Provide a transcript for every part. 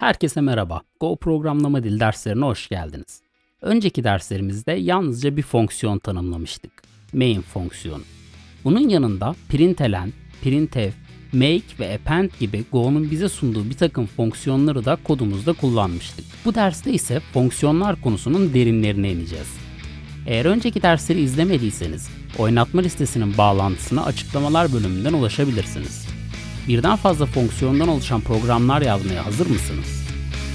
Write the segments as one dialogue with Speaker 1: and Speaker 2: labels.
Speaker 1: Herkese merhaba. Go programlama dil derslerine hoş geldiniz. Önceki derslerimizde yalnızca bir fonksiyon tanımlamıştık. Main fonksiyonu. Bunun yanında println, printf, make ve append gibi Go'nun bize sunduğu bir takım fonksiyonları da kodumuzda kullanmıştık. Bu derste ise fonksiyonlar konusunun derinlerine ineceğiz. Eğer önceki dersleri izlemediyseniz oynatma listesinin bağlantısına açıklamalar bölümünden ulaşabilirsiniz. Birden fazla fonksiyondan oluşan programlar yazmaya hazır mısınız?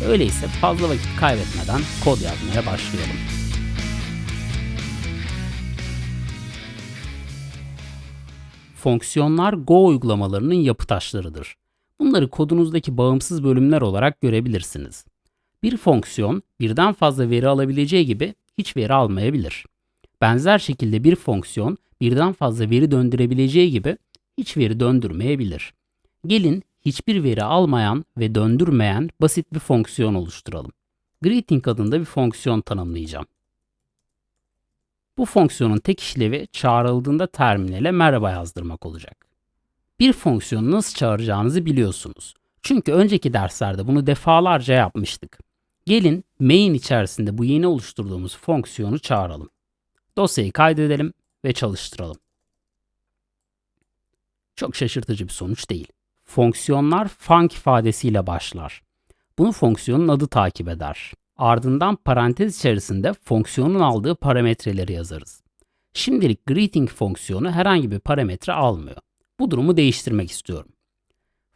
Speaker 1: Öyleyse fazla vakit kaybetmeden kod yazmaya başlayalım. Fonksiyonlar Go uygulamalarının yapı taşlarıdır. Bunları kodunuzdaki bağımsız bölümler olarak görebilirsiniz. Bir fonksiyon birden fazla veri alabileceği gibi hiç veri almayabilir. Benzer şekilde bir fonksiyon birden fazla veri döndürebileceği gibi hiç veri döndürmeyebilir. Gelin hiçbir veri almayan ve döndürmeyen basit bir fonksiyon oluşturalım. Greeting adında bir fonksiyon tanımlayacağım. Bu fonksiyonun tek işlevi çağrıldığında terminale merhaba yazdırmak olacak. Bir fonksiyonu nasıl çağıracağınızı biliyorsunuz. Çünkü önceki derslerde bunu defalarca yapmıştık. Gelin main içerisinde bu yeni oluşturduğumuz fonksiyonu çağıralım. Dosyayı kaydedelim ve çalıştıralım. Çok şaşırtıcı bir sonuç değil. Fonksiyonlar func ifadesiyle başlar. Bunu fonksiyonun adı takip eder. Ardından parantez içerisinde fonksiyonun aldığı parametreleri yazarız. Şimdilik greeting fonksiyonu herhangi bir parametre almıyor. Bu durumu değiştirmek istiyorum.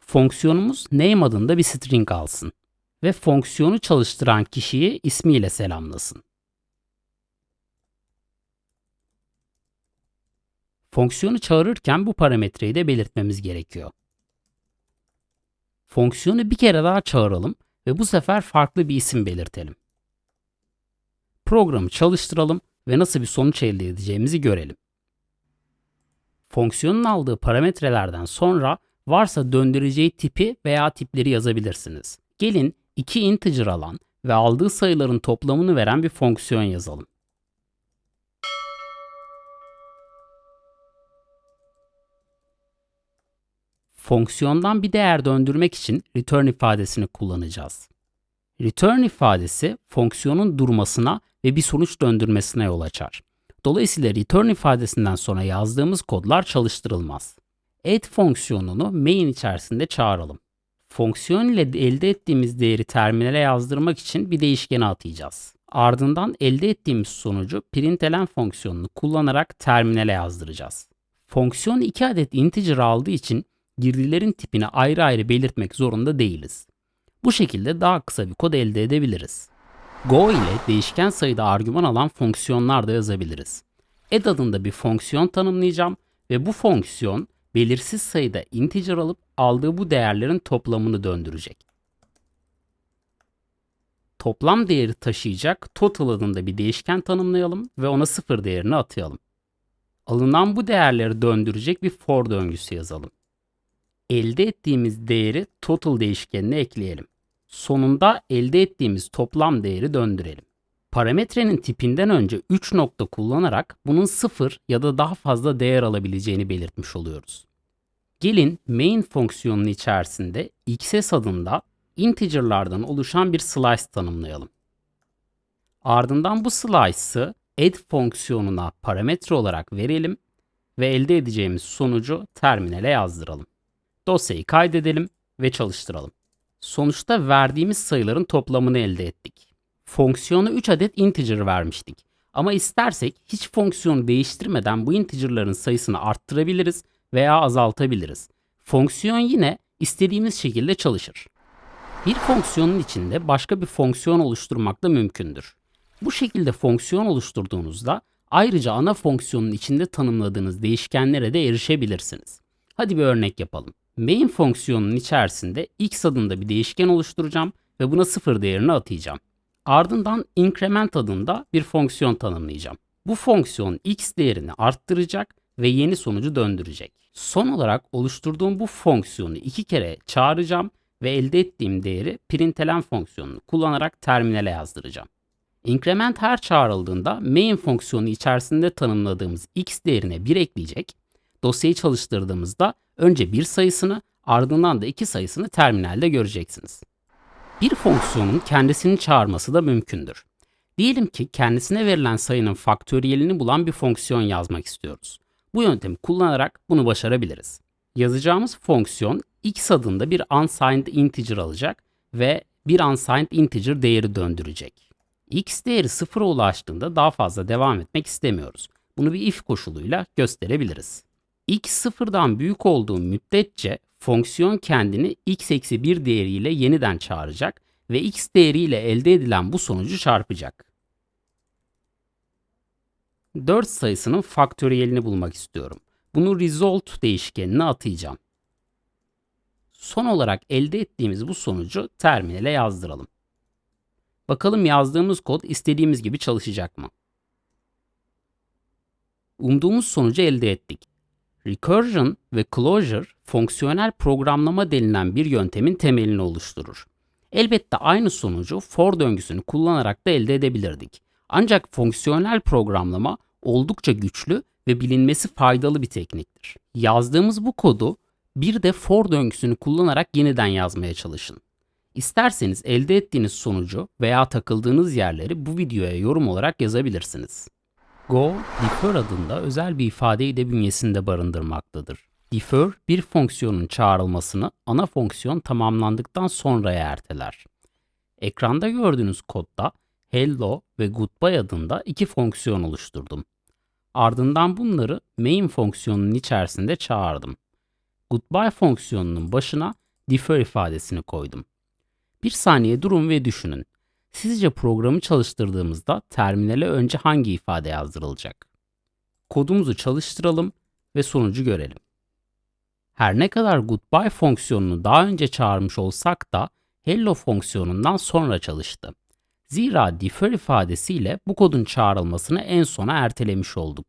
Speaker 1: Fonksiyonumuz name adında bir string alsın ve fonksiyonu çalıştıran kişiyi ismiyle selamlasın. Fonksiyonu çağırırken bu parametreyi de belirtmemiz gerekiyor. Fonksiyonu bir kere daha çağıralım ve bu sefer farklı bir isim belirtelim. Programı çalıştıralım ve nasıl bir sonuç elde edeceğimizi görelim. Fonksiyonun aldığı parametrelerden sonra varsa döndüreceği tipi veya tipleri yazabilirsiniz. Gelin iki integer alan ve aldığı sayıların toplamını veren bir fonksiyon yazalım. Fonksiyondan bir değer döndürmek için return ifadesini kullanacağız. Return ifadesi fonksiyonun durmasına ve bir sonuç döndürmesine yol açar. Dolayısıyla return ifadesinden sonra yazdığımız kodlar çalıştırılmaz. Add fonksiyonunu main içerisinde çağıralım. Fonksiyon ile elde ettiğimiz değeri terminale yazdırmak için bir değişkene atayacağız. Ardından elde ettiğimiz sonucu println fonksiyonunu kullanarak terminale yazdıracağız. Fonksiyon 2 adet integer aldığı için girdilerin tipini ayrı ayrı belirtmek zorunda değiliz. Bu şekilde daha kısa bir kod elde edebiliriz. Go ile değişken sayıda argüman alan fonksiyonlar da yazabiliriz. Add adında bir fonksiyon tanımlayacağım ve bu fonksiyon belirsiz sayıda integer alıp aldığı bu değerlerin toplamını döndürecek. Toplam değeri taşıyacak total adında bir değişken tanımlayalım ve ona sıfır değerini atayalım. Alınan bu değerleri döndürecek bir for döngüsü yazalım elde ettiğimiz değeri total değişkenine ekleyelim. Sonunda elde ettiğimiz toplam değeri döndürelim. Parametrenin tipinden önce 3 nokta kullanarak bunun 0 ya da daha fazla değer alabileceğini belirtmiş oluyoruz. Gelin main fonksiyonunun içerisinde xs adında integerlardan oluşan bir slice tanımlayalım. Ardından bu slice'ı add fonksiyonuna parametre olarak verelim ve elde edeceğimiz sonucu terminale yazdıralım. Dosyayı kaydedelim ve çalıştıralım. Sonuçta verdiğimiz sayıların toplamını elde ettik. Fonksiyona 3 adet integer vermiştik. Ama istersek hiç fonksiyonu değiştirmeden bu integerların sayısını arttırabiliriz veya azaltabiliriz. Fonksiyon yine istediğimiz şekilde çalışır. Bir fonksiyonun içinde başka bir fonksiyon oluşturmak da mümkündür. Bu şekilde fonksiyon oluşturduğunuzda ayrıca ana fonksiyonun içinde tanımladığınız değişkenlere de erişebilirsiniz. Hadi bir örnek yapalım main fonksiyonunun içerisinde x adında bir değişken oluşturacağım ve buna sıfır değerini atayacağım. Ardından increment adında bir fonksiyon tanımlayacağım. Bu fonksiyon x değerini arttıracak ve yeni sonucu döndürecek. Son olarak oluşturduğum bu fonksiyonu iki kere çağıracağım ve elde ettiğim değeri println fonksiyonunu kullanarak terminale yazdıracağım. Increment her çağrıldığında main fonksiyonu içerisinde tanımladığımız x değerine 1 ekleyecek. Dosyayı çalıştırdığımızda önce bir sayısını ardından da iki sayısını terminalde göreceksiniz. Bir fonksiyonun kendisini çağırması da mümkündür. Diyelim ki kendisine verilen sayının faktöriyelini bulan bir fonksiyon yazmak istiyoruz. Bu yöntemi kullanarak bunu başarabiliriz. Yazacağımız fonksiyon x adında bir unsigned integer alacak ve bir unsigned integer değeri döndürecek. x değeri sıfıra ulaştığında daha fazla devam etmek istemiyoruz. Bunu bir if koşuluyla gösterebiliriz. X sıfırdan büyük olduğu müddetçe fonksiyon kendini x eksi 1 değeriyle yeniden çağıracak ve x değeriyle elde edilen bu sonucu çarpacak. 4 sayısının faktöriyelini bulmak istiyorum. Bunu result değişkenine atayacağım. Son olarak elde ettiğimiz bu sonucu terminale yazdıralım. Bakalım yazdığımız kod istediğimiz gibi çalışacak mı? Umduğumuz sonucu elde ettik. Recursion ve closure fonksiyonel programlama denilen bir yöntemin temelini oluşturur. Elbette aynı sonucu for döngüsünü kullanarak da elde edebilirdik. Ancak fonksiyonel programlama oldukça güçlü ve bilinmesi faydalı bir tekniktir. Yazdığımız bu kodu bir de for döngüsünü kullanarak yeniden yazmaya çalışın. İsterseniz elde ettiğiniz sonucu veya takıldığınız yerleri bu videoya yorum olarak yazabilirsiniz. Go, defer adında özel bir ifadeyi de bünyesinde barındırmaktadır. Defer, bir fonksiyonun çağrılmasını ana fonksiyon tamamlandıktan sonraya erteler. Ekranda gördüğünüz kodda hello ve goodbye adında iki fonksiyon oluşturdum. Ardından bunları main fonksiyonunun içerisinde çağırdım. Goodbye fonksiyonunun başına defer ifadesini koydum. Bir saniye durun ve düşünün. Sizce programı çalıştırdığımızda terminale önce hangi ifade yazdırılacak? Kodumuzu çalıştıralım ve sonucu görelim. Her ne kadar goodbye fonksiyonunu daha önce çağırmış olsak da hello fonksiyonundan sonra çalıştı. Zira defer ifadesiyle bu kodun çağrılmasını en sona ertelemiş olduk.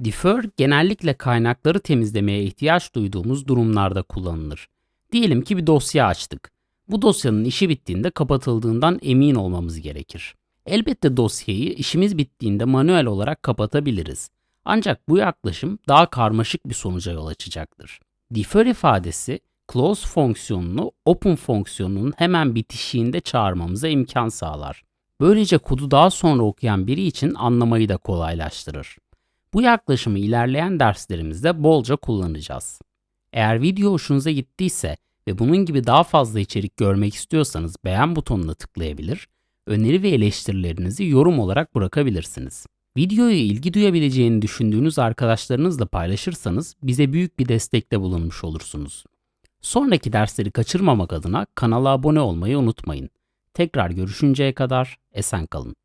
Speaker 1: Defer genellikle kaynakları temizlemeye ihtiyaç duyduğumuz durumlarda kullanılır. Diyelim ki bir dosya açtık. Bu dosyanın işi bittiğinde kapatıldığından emin olmamız gerekir. Elbette dosyayı işimiz bittiğinde manuel olarak kapatabiliriz. Ancak bu yaklaşım daha karmaşık bir sonuca yol açacaktır. Defer ifadesi close fonksiyonunu open fonksiyonunun hemen bitişiğinde çağırmamıza imkan sağlar. Böylece kodu daha sonra okuyan biri için anlamayı da kolaylaştırır. Bu yaklaşımı ilerleyen derslerimizde bolca kullanacağız. Eğer video hoşunuza gittiyse ve bunun gibi daha fazla içerik görmek istiyorsanız beğen butonuna tıklayabilir, öneri ve eleştirilerinizi yorum olarak bırakabilirsiniz. Videoyu ilgi duyabileceğini düşündüğünüz arkadaşlarınızla paylaşırsanız bize büyük bir destekte bulunmuş olursunuz. Sonraki dersleri kaçırmamak adına kanala abone olmayı unutmayın. Tekrar görüşünceye kadar esen kalın.